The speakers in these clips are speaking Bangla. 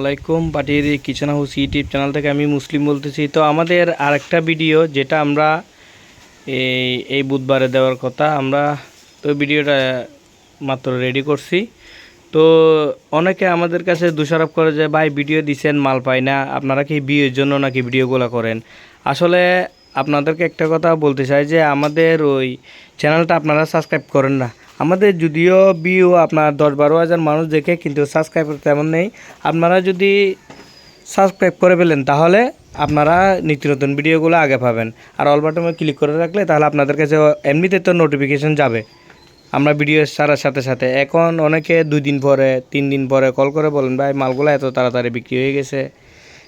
আসসালামাইকুম পাটির কিচেন হাউস ইউটিউব চ্যানেল থেকে আমি মুসলিম বলতেছি। তো আমাদের আরেকটা ভিডিও, যেটা আমরা এই এই বুধবারে দেওয়ার কথা, আমরা তো ভিডিওটা মাত্র রেডি করছি। তো অনেকে আমাদের কাছে দোষারোপ করে যে, ভাই, ভিডিও দিছেন, মাল পাই না। আপনারা কি বিয়ের জন্য নাকি ভিডিওগুলো করেন? আসলে আপনাদেরকে একটা কথা বলতে চাই যে, আমাদের ওই চ্যানেলটা আপনারা সাবস্ক্রাইব করেন না। আমাদের যদিও ভিউ আপনার দশ বারো হাজার মানুষ দেখে, কিন্তু সাবস্ক্রাইব তেমন নেই। আপনারা যদি সাবস্ক্রাইব করে ফেলেন, তাহলে আপনারা নিত্য নতুন ভিডিওগুলো আগে পাবেন। আর অল ক্লিক করে রাখলে, তাহলে আপনাদের কাছে এমনিতে তো নোটিফিকেশন যাবে। আমরা ভিডিও ছাড়ার সাথে সাথে। এখন অনেকে দুই দিন পরে, তিন দিন পরে কল করে বলেন, ভাই, মালগুলো এত তাড়াতাড়ি বিক্রি হয়ে গেছে।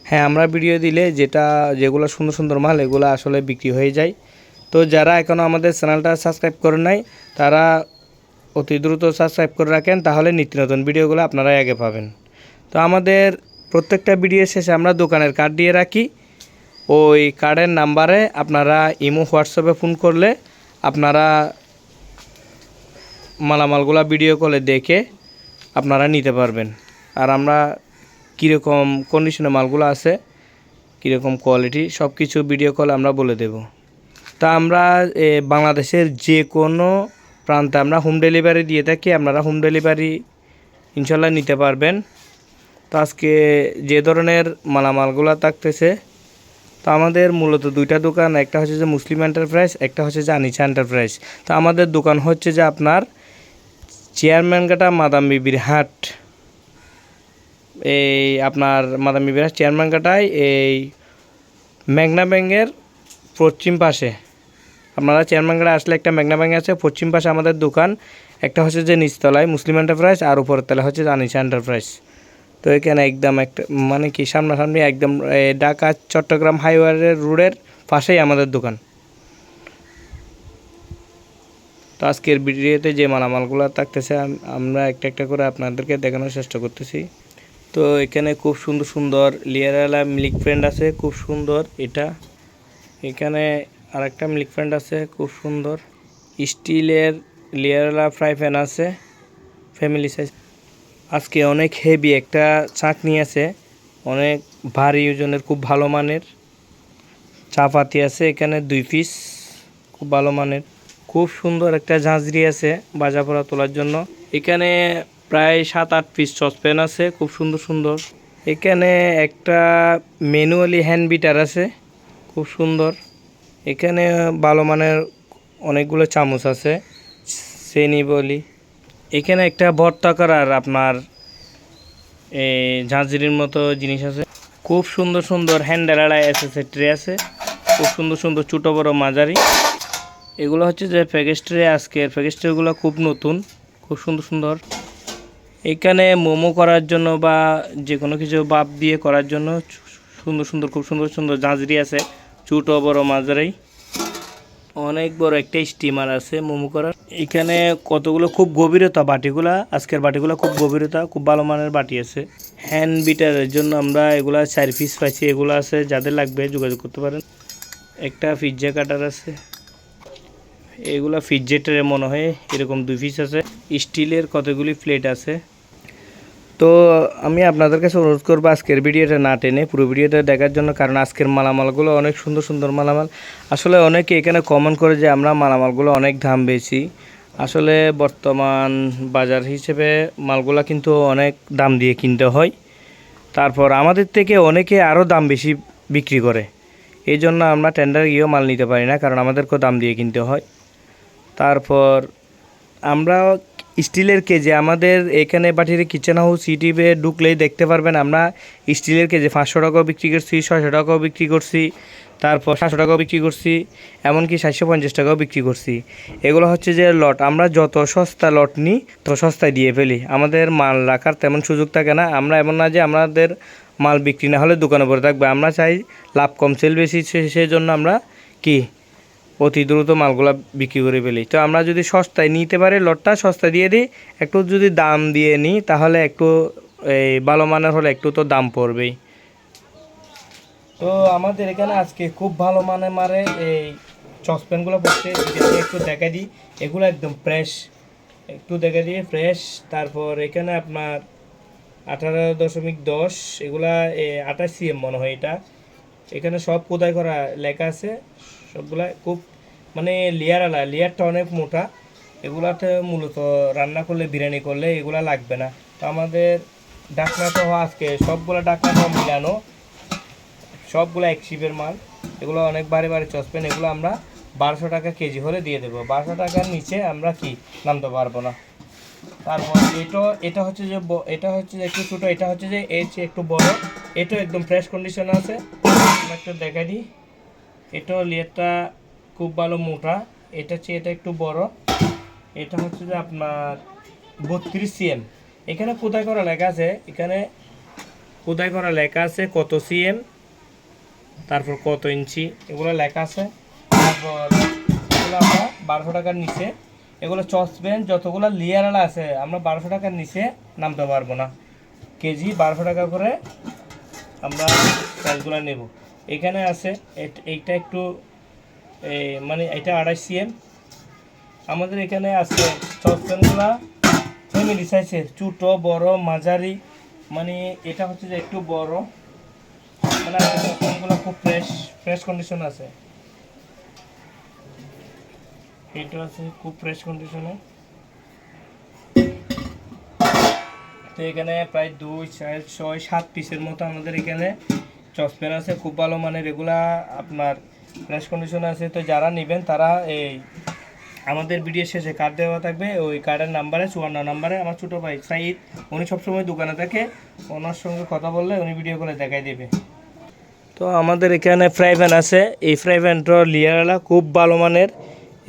হ্যাঁ আমরা ভিডিও দিলে যেটা, যেগুলো সুন্দর সুন্দর মাল, এগুলো আসলে বিক্রি হয়ে যায়। তো যারা এখনও আমাদের চ্যানেলটা সাবস্ক্রাইব করেন নাই, তারা অতি দ্রুত সাবস্ক্রাইব করে রাখেন, তাহলে নিত্য নতুন ভিডিওগুলো আপনারাই আগে পাবেন। তো আমাদের প্রত্যেকটা ভিডিও শেষে আমরা দোকানের কার্ড দিয়ে রাখি। ওই কার্ডের নাম্বারে আপনারা ইমো, হোয়াটসঅ্যাপে ফোন করলে আপনারা মালামালগুলা ভিডিও কলে দেখে আপনারা নিতে পারবেন। আর আমরা কীরকম কন্ডিশনে মালগুলো আছে, কীরকম কোয়ালিটি সব কিছু ভিডিও কলে আমরা বলে দেব। তা আমরা বাংলাদেশের যে কোনো প্রান্তে আমরা হোম ডেলিভারি দিয়ে থাকি, আপনারা হোম ডেলিভারি ইনশাল্লাহ নিতে পারবেন। তো আজকে যে ধরনের মালামালগুলো থাকতেছে, তো আমাদের মূলত দুইটা দোকান, একটা হচ্ছে যে মুসলিম এন্টারপ্রাইজ একটা হচ্ছে যে আনিচা এন্টারপ্রাইজ তো আমাদের দোকান হচ্ছে যে আপনার চেয়ারম্যান কাটা মাদাম বিবির হাট। এই আপনার মাদাম বিবির হাট চেয়ারম্যান কাটায় এই মেঘনা ব্যাঙ্গের পশ্চিম পাশে। আপনারা চেয়ারম্যান আসলে একটা মেঘনা ব্যাঙ্ক আছে, পশ্চিম পাশে আমাদের দোকান, একটা হচ্ছে যে নিচতলায়, মুসলিম এন্টারপ্রাইজ আর উপরের তলায় হচ্ছে যে আনিচা এন্টারপ্রাইজ তো এখানে একদম একটা মানে কি, সামনাসামনি একদম ঢাকা, চট্টগ্রাম হাইওয়ে রোডের পাশেই আমাদের দোকান। তো আজকের ভিডিওতে যে মালামালগুলো থাকতেছে আমরা একটা একটা করে আপনাদেরকে দেখানোর চেষ্টা করতেছি। তো এখানে খুব সুন্দর সুন্দর লিয়ারালা মিল্ক ফ্রেন্ড আছে, খুব সুন্দর এটা। এখানে আরেকটা মিল্ক ফ্রেন্ড আছে, খুব সুন্দর। স্টিলের লিয়ারালা ফ্রাই প্যান আছে ফ্যামিলি সাইজ আজকে অনেক হেভি একটা চাকনি আছে, অনেক ভারী ওজনের, খুব ভালো মানের। চাপাতি আছে এখানে দুই পিস খুব ভালো মানের। খুব সুন্দর একটা ঝাঁঝরি আছে বাজা পড়া তোলার জন্য। এখানে প্রায় সাত আট পিস সসপ্যান আছে, খুব সুন্দর সুন্দর। এখানে একটা ম্যানুয়ালি হ্যান্ড বিটার আছে, খুব সুন্দর। এখানে ভালো মানের অনেকগুলো চামচ আছে শ্রেণি বলি। এখানে একটা ভর্তা করার আপনার এই ঝাঁঝরির মতো জিনিস আছে। খুব সুন্দর সুন্দর হ্যান্ডেলাড়া এসএসএ ট্রে আছে, খুব সুন্দর সুন্দর ছোটো বড় মাঝারি। এগুলো হচ্ছে যে প্যাকেজ ট্রে আজকের প্যাকেজ ট্রেগুলো খুব নতুন, খুব সুন্দর সুন্দর। এখানে মোমো করার জন্য বা যে কোনো কিছু বাপ দিয়ে করার জন্য সুন্দর সুন্দর, খুব সুন্দর সুন্দর ঝাঁঝরি আছে। ছোটো বড় মাঝারি। অনেক বড় একটা স্টিমার আছে মোমো করার। এখানে কতগুলো খুব গভীরতা বাটিগুলা, আজকের বাটিগুলা খুব গভীরতা, খুব ভালো মানের বাটি আছে। হ্যান্ড বিটারের জন্য আমরা এগুলা চার পিস পাইছি, এগুলো আছে, যাদের লাগবে যোগাযোগ করতে পারেন। একটা পিজ্জা কাটার আছে। এগুলা ফিজ্জেটের মনে হয় এরকম দুই পিস আছে। স্টিলের কতগুলি প্লেট আছে। তো আমি আপনাদের কাছে অনুরোধ করব আজকের ভিডিওটা না টেনে পুরো ভিডিওটা দেখার জন্য, কারণ আজকের মালামালগুলো অনেক সুন্দর সুন্দর মালামাল। আসলে অনেকে এখানে কমেন্ট করে যে আমরা মালামালগুলো অনেক দাম বেশি। আসলে বর্তমান বাজার হিসেবে মালগুলো কিন্তু অনেক দাম দিয়ে কিনতে হয়। তারপর আমাদের থেকে অনেকে আরও দাম বেশি বিক্রি করে। এই জন্য আমরা টেন্ডার গিয়েও মাল নিতে পারি না, কারণ আমাদেরকেও দাম দিয়ে কিনতে হয়। তারপর আমরা স্টিলের কেজি, আমাদের এখানে বাটির কিচেন হাউস ইউটিউবে ঢুকলেই দেখতে পারবেন আমরা স্টিলের কেজি। পাঁচশো টাকাও বিক্রি করছি, ছয়শো টাকাও বিক্রি করছি, তারপর সাতশো টাকাও বিক্রি করছি, এমনকি সাতশো পঞ্চাশ টাকাও বিক্রি করছি। এগুলো হচ্ছে যে লট আমরা যত সস্তা লট নিই, তত সস্তায় দিয়ে ফেলি। আমাদের মাল রাখার তেমন সুযোগ থাকে না। আমরা এমন না যে আমাদের মাল বিক্রি না হলে দোকানে পড়ে থাকবে। আমরা চাই লাভ কম সেল বেশি সেই জন্য আমরা কি অতি দ্রুত মালগুলা বিক্রি করে ফেলি। তো আমরা যদি সস্তায় নিতে পারি লটটা, সস্তায় দিয়ে দিই, একটু যদি দাম দিয়ে নিই, তাহলে একটু, এই, ভালো মানের হলে একটু তো দাম পড়বেই। তো আমাদের এখানে আজকে খুব ভালো মানে মারে এই সসপ্যানগুলো পড়ছে একটু দেখা দিই। এগুলো একদম ফ্রেশ একটু দেখা দিয়ে ফ্রেশ তারপর এখানে আপনার আঠারো দশমিক দশ, এগুলা আঠাশ সিএম মনে হয় এটা। এখানে সব কোদাই করা লেখা আছে। সবগুলা খুব মানে লেয়ার আলা লেয়ারটা অনেক মোটা। এগুলাতে মূলত রান্না করলে, বিরিয়ানি করলে এগুলা লাগবে না। তো আমাদের ডাকনা সহ আজকে সবগুলা ডাকনা সহ মিলানো, সবগুলো এক শিপের মাল। এগুলো অনেক বারে বারে চসপেন এগুলো আমরা বারোশো টাকা কেজি হলে দিয়ে দেবো। বারোশো টাকার নিচে আমরা কি নামতে পারব না। তারপর এটা এটা হচ্ছে যে এটা হচ্ছে যে একটু ছোটো, এটা হচ্ছে যে এর চেয়ে একটু বড়। এটাও একদম ফ্রেশ কন্ডিশন আছে। একটু দেখা দিই। এটাও লেয়ারটা খুব ভালো মোটা, এটা চেয়ে এটা একটু বড়। এটা হচ্ছে যে আপনার বত্রিশ সিএম। এখানে কোথায় করা লেখা আছে, এখানে কোথায় করা লেখা আছে কত সিএম, তারপর কত ইঞ্চি, এগুলো লেখা আছে। তারপর এগুলো আমরা বারোশো টাকার নিচে, এগুলো চসপেন যতগুলো লেয়ারওয়ালা আছে, আমরা বারোশো টাকার নিচে নামতে পারব না। কেজি বারোশো টাকা করে আমরা প্রাইসগুলো নেব। এখানে আছে এইটা একটু মানে এটা আড়াই সিএম। আমাদের এখানে আছে চসপেনগুলা ফ্যামিলি সাইজের, ছোটো, বড়, মাঝারি মানে এটা হচ্ছে যে একটু বড়। মানে চসপেনগুলো খুব ফ্রেশ ফ্রেশ কন্ডিশন আছে। এটা আছে খুব ফ্রেশ কন্ডিশনে। তো এখানে প্রায় দুই, চার, ছয়, সাত পিসের মতো আমাদের এখানে চসপেন আছে, খুব ভালো মানের, এগুলা আপনার ফ্রেশ কন্ডিশন আছে। তো যারা নেবেন, তারা এই আমাদের ভিডিও শেষে কার্ড দেওয়া থাকবে। ওই কার্ডের নাম্বারে চুয়ান্ন নাম্বারে আমার ছোটো ভাই সাইদ, উনি সবসময় দোকানে থাকে। ওনার সঙ্গে কথা বললে উনি ভিডিও করে দেখাই দেবে। তো আমাদের এখানে ফ্রাই প্যান আছে। এই ফ্রাই প্যানটা লিয়ারওয়ালা খুব ভালো মানের।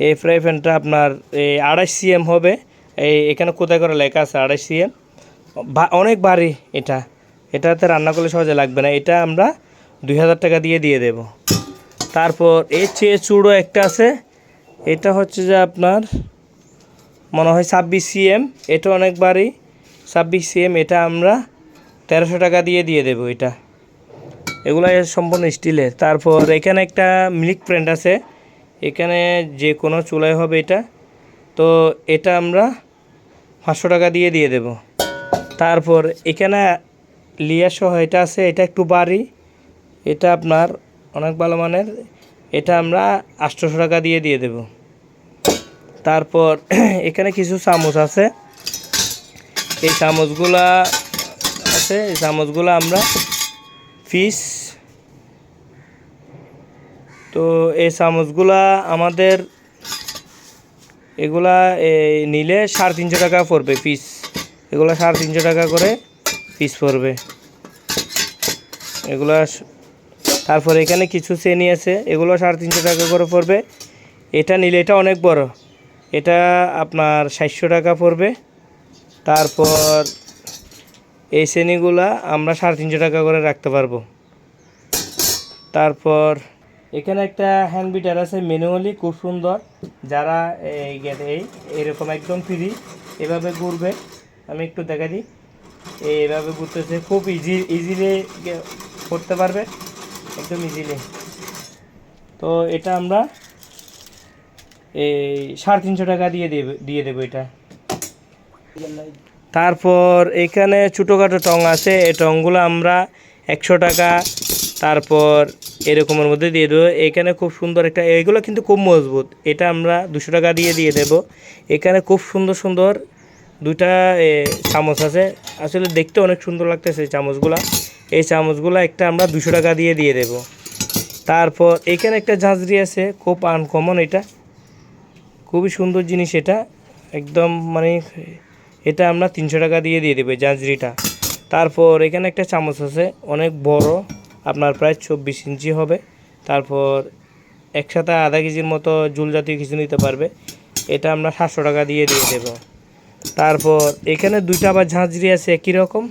এই ফ্রাই প্যানটা আপনার এই আড়াই সিএম হবে। এই এখানে কোথায় করে লেখা আছে আড়াই সিএম অনেক ভারী এটা। এটাতে রান্না করলে সহজে লাগবে না। এটা আমরা দুই হাজার টাকা দিয়ে দিয়ে দেব। তারপর এর চেয়ে চুড়ো একটা আছে। এটা হচ্ছে যে আপনার মনে হয় ছাব্বিশ সিএম। এটা অনেক ভারী ছাব্বিশ সিএম। এটা আমরা তেরোশো টাকা দিয়ে দিয়ে দেবো এটা। এগুলো সম্পূর্ণ স্টিলের। তারপর এখানে একটা মিল্ক প্রিন্ট আছে। এখানে যে কোনো চুলায় হবে এটা। তো এটা আমরা পাঁচশো টাকা দিয়ে দিয়ে দেব। তারপর এখানে লিয়া সহ এটা আছে, এটা একটু বাড়ি। এটা আপনার অনেক ভালো মানের। এটা আমরা আটশোশো টাকা দিয়ে দিয়ে দেব। তারপর এখানে কিছু চামচ আছে। এই চামচগুলা আছে, এই চামচগুলো আমরা ফিস তো এই চামচগুলা আমাদের এগুলা নিলে সাড়ে তিনশো টাকা পড়বে পিস। এগুলা সাড়ে তিনশো টাকা করে পিস পড়বে। এগুলো তারপর এখানে কিছু শ্রেণি আছে, এগুলো সাড়ে তিনশো টাকা করে পড়বে। এটা নিলে এটা অনেক বড়। এটা আপনার সাতশো টাকা পড়বে। তারপর এই শ্রেণীগুলা আমরা সাড়ে তিনশো টাকা করে রাখতে পারব। তারপর এখানে একটা হ্যান্ড বিটার আছে ম্যানুয়ালি খুব সুন্দর। যারা এই এরকম একদম ফ্রি এভাবে ঘুরবে। আমি একটু দেখা দিই। এইভাবে ঘুরতেছে, খুব ইজি ইজিলি করতে পারবে, একদম ইজিলি তো এটা আমরা এই সাড়ে তিনশো টাকা দিয়ে দেবে, দিয়ে দেবো এটা। তারপর এখানে ছোটোখাটো টং আছে এই টংগুলো আমরা একশো টাকা, তারপর এরকমের মধ্যে দিয়ে দেবো। এখানে খুব সুন্দর একটা, এগুলো কিন্তু খুব মজবুত। এটা আমরা দুশো টাকা দিয়ে দিয়ে দেব। এখানে খুব সুন্দর সুন্দর দুইটা এ, চামচ আছে। আসলে দেখতে অনেক সুন্দর লাগতেছে এই চামচগুলা। এই চামচগুলো একটা আমরা দুশো টাকা দিয়ে দিয়ে দেব। তারপর এখানে একটা ঝাঁঝরি আছে খুব আনকমন এটা। খুবই সুন্দর জিনিস এটা। একদম মানে এটা আমরা তিনশো টাকা দিয়ে দিয়ে দেবো ঝাঁঝরিটা। তারপর এখানে একটা চামচ আছে অনেক বড় আপনার প্রায় চব্বিশ ইঞ্চি হবে। তারপর একসাথে আধা কেজির মতো জুল জাতীয় কিছু নিতে পারবে। এটা আমরা সাতশো টাকা দিয়ে দিয়ে দেবো। তারপর এখানে দুইটা আবার ঝাঁঝরি আছে একই রকম।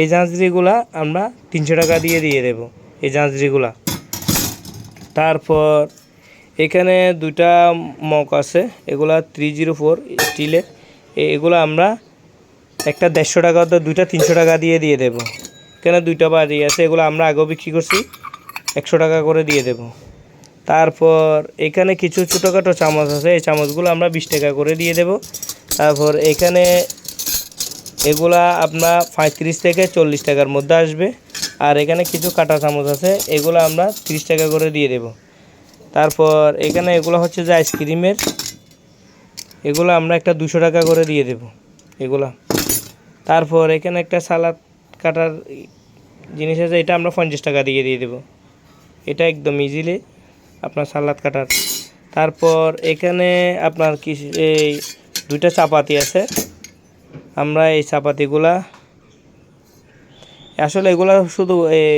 এই ঝাঁঝরিগুলা আমরা তিনশো টাকা দিয়ে দিয়ে দেবো, এই ঝাঁঝরিগুলা। তারপর এখানে দুইটা মগ আছে, এগুলা থ্রি জিরো ফোর স্টিলের এগুলো আমরা একটা দেড়শো টাকা তো দুইটা তিনশো টাকা দিয়ে দিয়ে দেবো। এখানে দুইটা বাড়ি আছে, এগুলো আমরা আগেও বিক্রি করছি, একশো টাকা করে দিয়ে দেব। তারপর এখানে কিছু ছোটোখাটো চামচ আছে, এই চামচগুলো আমরা বিশ টাকা করে দিয়ে দেব। তারপর এখানে এগুলা আপনার পঁয়ত্রিশ থেকে চল্লিশ টাকার মধ্যে আসবে। আর এখানে কিছু কাটা চামচ আছে, এগুলো আমরা তিরিশ টাকা করে দিয়ে দেব। তারপর এখানে এগুলো হচ্ছে যে আইসক্রিমের এগুলো আমরা একটা দুশো টাকা করে দিয়ে দেব, এগুলা। তারপর এখানে একটা সালাদ কাটার জিনিস আছে, এটা আমরা পঞ্চাশ টাকা দিয়ে দিয়ে দেবো। এটা একদম ইজিলি আপনার সালাদ কাটার। তারপর এখানে আপনার কি এই দুইটা চাপাতি আছে। আমরা এই চাপাতিগুলা, আসলে এগুলা শুধু এই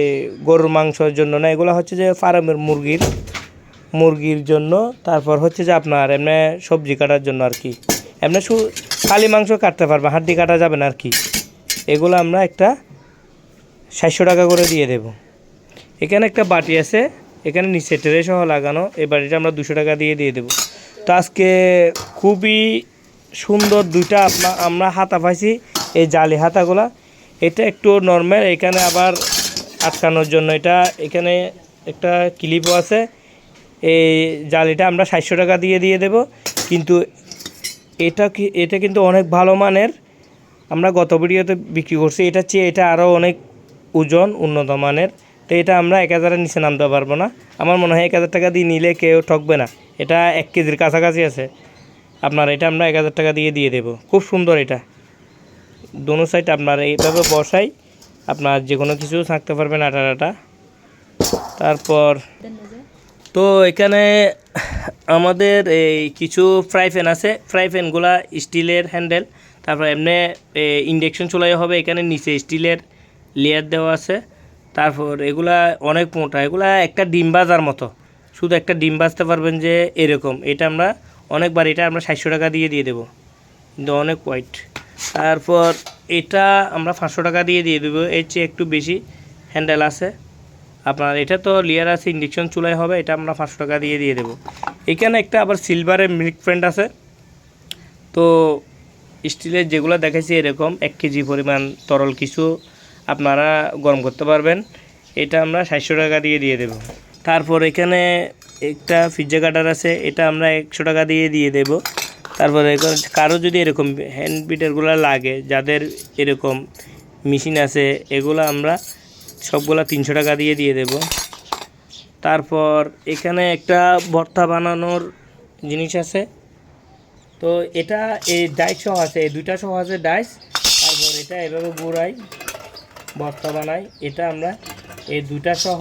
গরুর মাংসের জন্য না, এগুলো হচ্ছে যে ফার্মের মুরগির মুরগির জন্য। তারপর হচ্ছে যে আপনার এমনি সবজি কাটার জন্য আর কি। এমনি শু খালি মাংস কাটতে পারবে, হাড্ডি কাটা যাবে না আর কি। এগুলো আমরা একটা সাতশো টাকা করে দিয়ে দেব। এখানে একটা বাটি আছে, এখানে নিচে ট্রে সহ লাগানো, এই বাটিটা আমরা দুশো টাকা দিয়ে দিয়ে দেবো। তো আজকে খুবই সুন্দর দুইটা আপনা আমরা হাতা পাইছি, এই জালি হাতাগুলা। এটা একটু নর্মাল এখানে আবার আটকানোর জন্য। এটা এখানে একটা ক্লিপও আছে। এই জালিটা আমরা সাতশো টাকা দিয়ে দিয়ে দেব। কিন্তু এটা কি এটা কিন্তু অনেক ভালো মানের। আমরা গত ভিডিওতে বিক্রি করছি। এটা চেয়ে এটা আরও অনেক ওজন, উন্নত মানের। তো এটা আমরা এক হাজারের নিচে নামতে পারব না। আমার মনে হয় এক হাজার টাকা দিয়ে নিলে কেউ ঠকবে না। এটা এক কেজির কাছাকাছি আছে। আপনার এটা আমরা এক হাজার টাকা দিয়ে দিয়ে দেবো। খুব সুন্দর এটা। দোনো সাইড আপনার এইভাবে বসাই, আপনার যে কোনো কিছু থাকতে পারবেন আটা আটা তারপর তো এখানে আমাদের এই কিছু ফ্রাই প্যান আছে। ফ্রাই প্যানগুলা স্টিলের হ্যান্ডেল তারপর এমনি ইন্ডাকশন চলাই হবে, এখানে নিচে স্টিলের লেয়ার দেওয়া আছে। তারপর এগুলা অনেক মোটা। এগুলা একটা ডিম বাজার মতো। শুধু একটা ডিম বাজতে পারবেন যে এরকম। এটা আমরা অনেকবার এটা আমরা সাতশো টাকা দিয়ে দিয়ে দেবো। কিন্তু অনেক হোয়াইট তারপর এটা আমরা পাঁচশো টাকা দিয়ে দিয়ে দেবো। এর চেয়ে একটু বেশি হ্যান্ডেল আছে। আপনার এটা তো লেয়ার আছে ইন্ডাকশন চুলাই হবে, এটা আমরা পাঁচশো টাকা দিয়ে দিয়ে দেবো। এখানে একটা আবার সিলভারের মিল্ক ফ্রেন্ড আছে। তো স্টিলের যেগুলো দেখাইছি এরকম, এক কেজি পরিমাণ তরল কিছু আপনারা গরম করতে পারবেন। এটা আমরা সাতশো টাকা দিয়ে দিয়ে দেবো। তারপর এখানে একটা পিজ্জা কাটার আছে, এটা আমরা একশো টাকা দিয়ে দিয়ে দেবো। তারপরে কারও যদি এরকম হ্যান্ড বিটারগুলো লাগে, যাদের এরকম মেশিন আছে, এগুলো আমরা সবগুলা তিনশো টাকা দিয়ে দিয়ে দেব। তারপর এখানে একটা ভর্তা বানানোর জিনিস আছে। তো এটা এই ডাইস সহ আছে, এই দুইটা সহ আছে ডাইস তারপর এটা এভাবে ঘুরাই, ভর্তা বানাই, এটা আমরা এই দুইটা সহ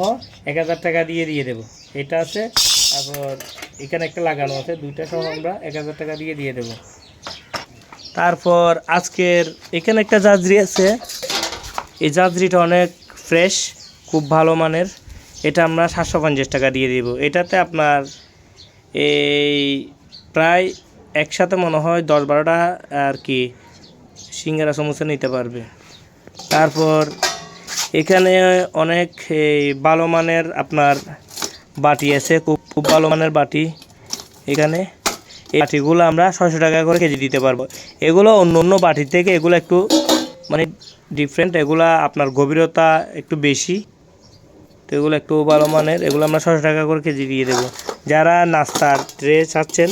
এক হাজার টাকা দিয়ে দিয়ে দেবো। এটা আছে তারপর এখানে একটা লাগানো আছে, দুইটা সহ আমরা এক হাজার টাকা দিয়ে দিয়ে দেবো। তারপর আজকের এখানে একটা জাজরি আছে। এই জাজরিটা অনেক ফ্রেশ, খুব ভালো মানের। এটা আমরা সাতশো পঞ্চাশ টাকা দিয়ে দিব। এটাতে আপনার এই প্রায় একসাথে মনে হয় দশ বারোটা আর কি সিঙ্গারা সমোসা নিতে পারবে। তারপর এখানে অনেক ভালো মানের আপনার বাটি আছে, খুব খুব ভালো মানের বাটি এখানে। এই বাটিগুলো আমরা ছয়শো টাকা করে কেজি দিতে পারব। এগুলো অন্য অন্য বাটি থেকে এগুলো একটু মানে ডিফারেন্ট এগুলা আপনার গভীরতা একটু বেশি। তো এগুলো একটু ভালো মানের, এগুলো আমরা ছশো টাকা করে কেজি দিয়ে দেবো। যারা নাস্তার ট্রে চাচ্ছেন,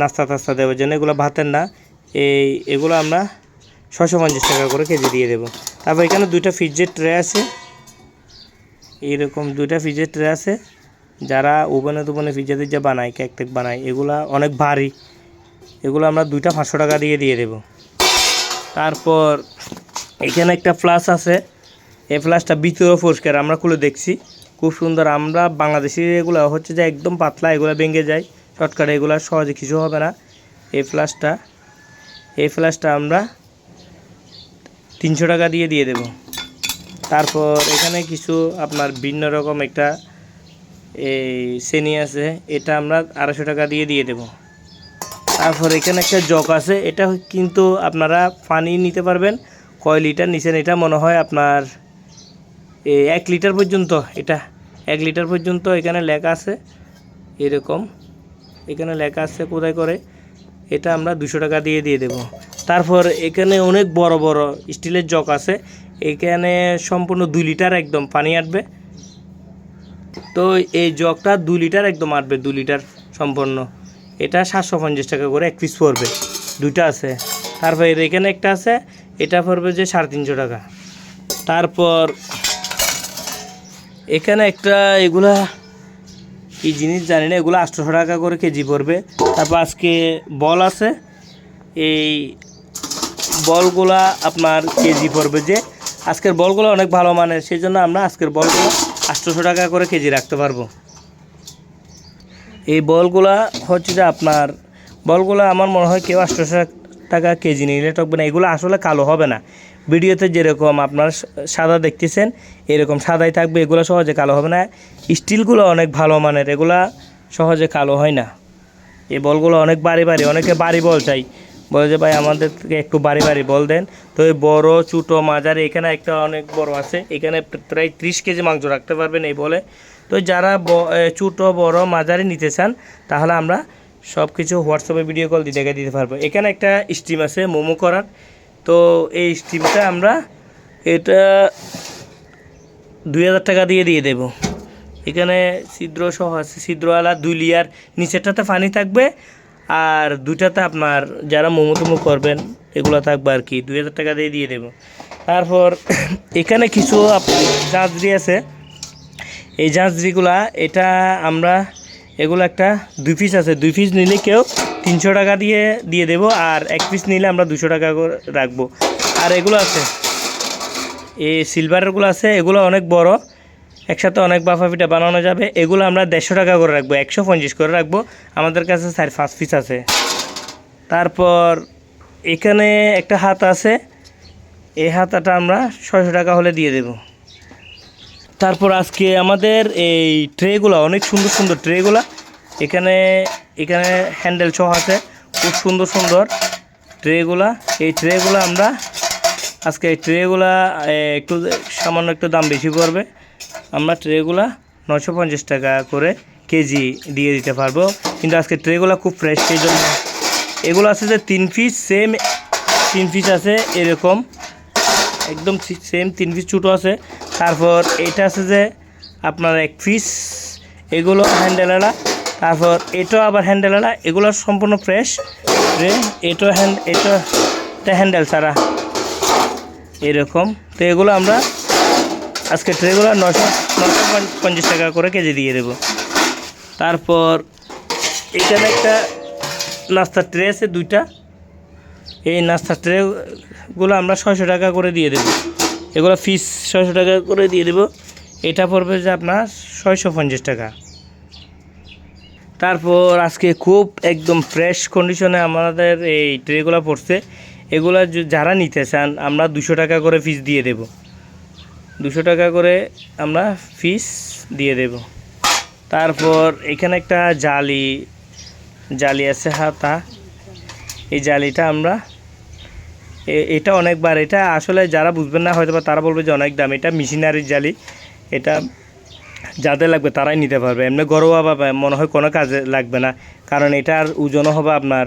নাস্তা টাস্তা দেওয়ার জন্য এগুলো ভাতের না, এই এগুলো আমরা ছশো পঞ্চাশ টাকা করে কেজি দিয়ে দেবো। তারপর এখানে দুইটা ফ্রিজের ট্রে আছে। এইরকম দুইটা ফ্রিজের ট্রে আছে। যারা ওভেনে টোভেনে ফ্রিজে যে বানায় কেক টেক বানায়, এগুলা অনেক ভারী। এগুলো আমরা দুইটা পাঁচশো টাকা দিয়ে দিয়ে দেবো। তারপর এখানে একটা ফ্লাস আছে। এই ফ্লাসটা ভিতরে পরিষ্কার, আমরা খুলে দেখছি। খুব সুন্দর, আমরা বাংলাদেশি এগুলো হচ্ছে যে একদম পাতলা, এগুলো ভেঙে যায়। শর্টকাটে এগুলো সহজে কিছু হবে না। এই ফ্লাসটা এই ফ্লাসটা আমরা তিনশো টাকা দিয়ে দিয়ে দেব। তারপর এখানে কিছু আপনার ভিন্ন রকম একটা এই শ্রেণি আছে, এটা আমরা আড়াইশো টাকা দিয়ে দিয়ে দেবো। তারপর এখানে একটা জগ আছে, এটা কিন্তু আপনারা পানি নিতে পারবেন, কয় লিটার নিচেন এটা মনে হয় আপনার এক লিটার পর্যন্ত এটা, এক লিটার পর্যন্ত এখানে লেখা আছে, এরকম, এখানে লেখা আছে কোথায় করে, এটা আমরা দুশো টাকা দিয়ে দিয়ে দেব। তারপর এখানে অনেক বড় বড় স্টিলের জগ আছে, এখানে সম্পূর্ণ দুই লিটার একদম পানি আটবে। তো এই জগটা দু লিটার একদম আটবে, দু লিটার সম্পন্ন। এটা সাতশো পঞ্চাশ টাকা করে এক পিস পড়বে। দুইটা আছে। তারপর এখানে একটা আছে, এটা পড়বে যে সাড়ে তিনশো টাকা। তারপর এখানে একটা এগুলা, কি জিনিস জানি না, এগুলো আটশোশো টাকা করে কেজি পড়বে। তারপর আজকে বল আছে। এই বলগুলা আপনার কেজি পড়বে যে আজকের বলগুলো অনেক ভালো মানের, সেই জন্য আমরা আজকের বলগুলো আটশোশো টাকা করে কেজি রাখতে পারব। এই বলগুলা হচ্ছে যে আপনার, বলগুলো আমার মনে হয় কেউ আটশোশো টাকা কেজি নিলে টকবে না। এগুলো আসলে কালো হবে না। ভিডিওতে যেরকম আপনার সাদা দেখতেছেন, এরকম সাদাই থাকবে, এগুলো সহজে কালো হবে না। স্টিলগুলো অনেক ভালো মানের, এগুলা সহজে কালো হয় না। এই বলগুলো অনেক বাড়ি বাড়ি, অনেকে বাড়ি বল চাই। বলে যে, ভাই, আমাদেরকে একটু বাড়ি বাড়ি বল দেন। তো এই বড়, ছোটো মাঝারি এখানে একটা অনেক বড় আছে। এখানে প্রায় ত্রিশ কেজি মাংস রাখতে পারবেন এই বলে। তো যারা ছোটো, বড় মাঝারি নিতে চান, তাহলে আমরা সব কিছু হোয়াটসঅ্যাপে ভিডিও কল দিয়ে দেখে দিতে পারব। এখানে একটা স্টিম আছে, মোমো করার। তো এই স্টিমটা আমরা এটা দুই হাজার টাকা দিয়ে দিয়ে দেবো। এখানে ছিদ্র সহ আছে, ছিদ্রওয়ালা দুই লিয়ার নিচেরটাতে পানি থাকবে। আর দুইটাতে আপনার যারা মোমো টোমো করবেন, এগুলো থাকবে আর কি, দুই হাজার টাকা দিয়ে দিয়ে দেবো। তারপর এখানে কিছু জাঁজরি আছে। এই জাঁজরিগুলা এটা আমরা এগুলো একটা দুই পিস আছে। দুই পিস নিলে কেউ তিনশো টাকা দিয়ে দিয়ে দেবো, আর এক পিস নিলে আমরা দুশো টাকা করে রাখব। আর এগুলো আছে। এই সিলভারেরগুলো আছে, এগুলো অনেক বড়। একসাথে অনেক বাফা পিঠা বানানো যাবে। এগুলো আমরা দেড়শো টাকা করে রাখব, একশো পঞ্চাশ করে রাখব। আমাদের কাছে চার, পাঁচ পিস আছে। তারপর এখানে একটা হাত আছে। এই হাতাটা আমরা ছয়শো টাকা হলে দিয়ে দেব। তারপর আজকে আমাদের এই ট্রেগুলো, অনেক সুন্দর সুন্দর ট্রেগুলো। এখানে এখানে হ্যান্ডেল সহ আছে। খুব সুন্দর সুন্দর ট্রেগুলা। এই ট্রেগুলো আমরা আজকে এই ট্রেগুলা একটু সামান্য একটু দাম বেশি পড়বে। আমরা ট্রেগুলা নশো পঞ্চাশ টাকা করে কেজি দিয়ে দিতে পারব। কিন্তু আজকে ট্রেগুলা খুব ফ্রেশ সেই জন্য এগুলো আছে যে তিন পিস সেম তিন পিস আছে এরকম। একদম সেম তিন পিস ছোটো আছে। তারপর এটা আছে যে আপনার এক পিস এগুলো হ্যান্ডেলালা তারপর এটাও আবার হ্যান্ডেলালা এগুলো সম্পূর্ণ ফ্রেশ রে এটা হ্যান্ড এটা হ্যান্ডেল ছাড়া এরকম। তো এগুলো আমরা আজকে ট্রেগুলো নশো নশো পঞ্চ- পঞ্চাশ টাকা করে কেজি দিয়ে দেবো। তারপর এখানে একটা নাস্তার ট্রে আছে দুইটা। এই নাস্তার ট্রেগুলো আমরা ছয়শো টাকা করে দিয়ে দেবো। এগুলো ফিস ছয়শো টাকা করে দিয়ে দেবো। এটা পড়বে যে আপনার ছয়শো পঞ্চাশ টাকা। তারপর আজকে খুব একদম ফ্রেশ কন্ডিশনে আমাদের এই ট্রেগুলো পড়ছে। এগুলো যারা নিতে চান, আমরা দুশো টাকা করে ফিস দিয়ে দেব। দুশো টাকা করে আমরা ফিস দিয়ে দেব। তারপর এখানে একটা জালি জালি আছে হাতা এই জালিটা আমরা এটা অনেকবার, এটা আসলে যারা বুঝবেন না হয়তো তারা বলবে যে অনেক দাম, এটা মেশিনারির জালি। এটা যাদের লাগবে তারাই নিতে পারবে। এমনি ঘরোয়া বা মনে হয় কোনো কাজে লাগবে না, কারণ এটার ওজনও হবে আপনার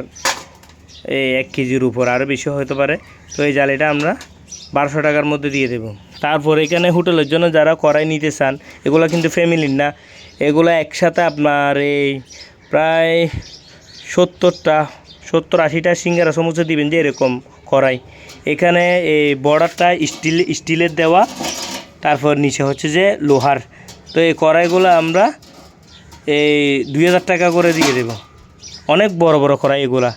এই এক কেজির উপর আরও বেশি হতে পারে। তো এই জালিটা আমরা বারোশো টাকার মধ্যে দিয়ে দেবো। তারপর এখানে হোটেলের জন্য যারা কড়াই নিতে চান, এগুলো কিন্তু ফ্যামিলির না। এগুলো একসাথে আপনার এই প্রায় সত্তরটা, সত্তর আশিটা সিঙ্গারা সমুচা দিবেন যে এরকম কড়াই। এখানে এই বর্ডারটা স্টিল, স্টিলের দেওয়া, তারপর নিচে হচ্ছে যে লোহার। তো এই কড়াইগুলো আমরা এই দুই হাজার টাকা করে দিয়ে দেব। অনেক বড় বড় কড়াই এগুলা।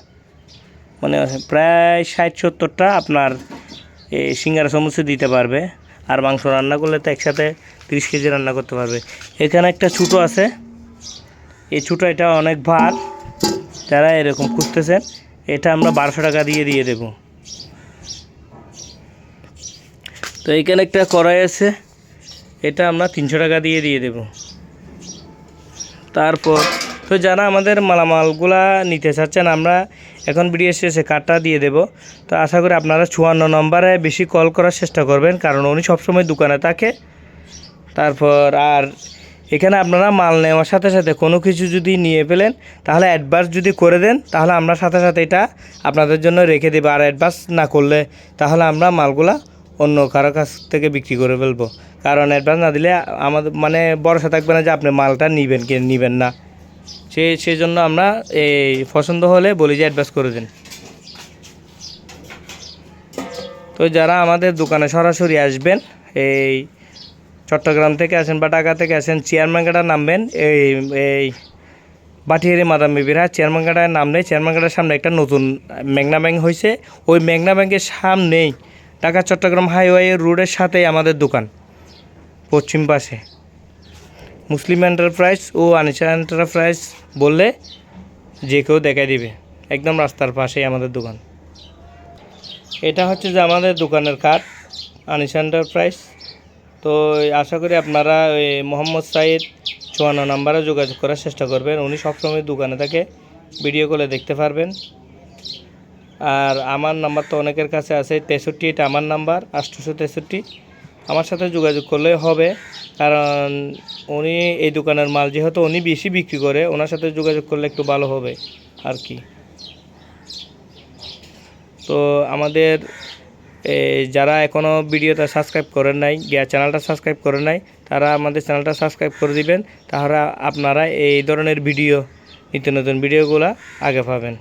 মানে প্রায় ষাট সত্তরটা আপনার সিঙ্গারা সমুচে দিতে পারবে। আর মাংস রান্না করলে তো একসাথে তিরিশ কেজি রান্না করতে পারবে। এখানে একটা ছোটো আছে। এই ছোটো এটা অনেক ভার। যারা এরকম খুঁজতেছেন, এটা আমরা বারোশো টাকা দিয়ে দিয়ে দেব। তো এখানে একটা কড়াই আছে। এটা আমরা তিনশো টাকা দিয়ে দিয়ে দেব। তারপর তো যারা আমাদের মালামালগুলা নিতে চাচ্ছেন, আমরা এখন ভিডিও শেষে কার্ডটা দিয়ে দেব। তো আশা করি আপনারা চুয়ান্ন নম্বরে বেশি কল করার চেষ্টা করবেন, কারণ উনি সবসময় দোকানে থাকে। তারপর আর এখানে আপনারা মাল নেওয়ার সাথে সাথে কোনো কিছু যদি নিয়ে ফেলেন, তাহলে অ্যাডভান্স যদি করে দেন, তাহলে আমরা সাথে সাথে এটা আপনাদের জন্য রেখে দেবো। আর অ্যাডভান্স না করলে, তাহলে আমরা মালগুলা অন্য কারও কাছ থেকে বিক্রি করে ফেলব। কারণ অ্যাডভান্স না দিলে আমাদের মানে ভরসা থাকবে না যে আপনি মালটা নিবেন কি নিবেন না। সে সেই জন্য আমরা এই পছন্দ হলে বলি যে অ্যাডভান্স করে দিন। তো যারা আমাদের দোকানে সরাসরি আসবেন, এই চট্টগ্রাম থেকে আসেন বা ঢাকা থেকে আসেন চেয়ারম্যানগাটা নামবেন, এই এই বাটিয়ারি মাদাম বিবিরা চেয়ারম্যানগাটায় নামলে চেয়ারম্যানগাটার সামনে একটা নতুন মেঘনা ব্যাংক হয়েছে। ওই মেঘনা ব্যাংকের সামনেই ঢাকা চট্টগ্রাম হাইওয়ে রোডের সাথেই আমাদের দোকান, পশ্চিম পাশে। মুসলিম এন্টারপ্রাইজ ও আনিসা এন্টারপ্রাইজ বললে যে কেউ দেখাই দিবে। একদম রাস্তার পাশেই আমাদের দোকান। এটা হচ্ছে যে আমাদের দোকানের কার্ড আনিসা এন্টারপ্রাইজ তো আশা করি আপনারা ওই মোহাম্মদ সাইদ চুয়ান্ন নাম্বারে যোগাযোগ করার চেষ্টা করবেন। উনি সবসময় দোকানে থাকে ভিডিও কলে দেখতে পারবেন। আর আমার নাম্বার তো অনেকের কাছে আছে, তেষট্টি, এটা আমার নাম্বার আটশোশো তেষট্টি। আমার সাথে যোগাযোগ করলে হবে। কারণ উনি এই দোকানের মাল, যেহেতু উনি বেশি বিক্রি করে, ওনার সাথে যোগাযোগ করলে একটু ভালো হবে আর কি। তো আমাদের যারা এখনও ভিডিওটা সাবস্ক্রাইব করেন নাই চ্যানেলটা সাবস্ক্রাইব করেন নাই, তারা আমাদের চ্যানেলটা সাবস্ক্রাইব করে দিবেন, তাহলে আপনারা এই ধরনের ভিডিও, নিত্য নতুন ভিডিওগুলো আগে পাবেন।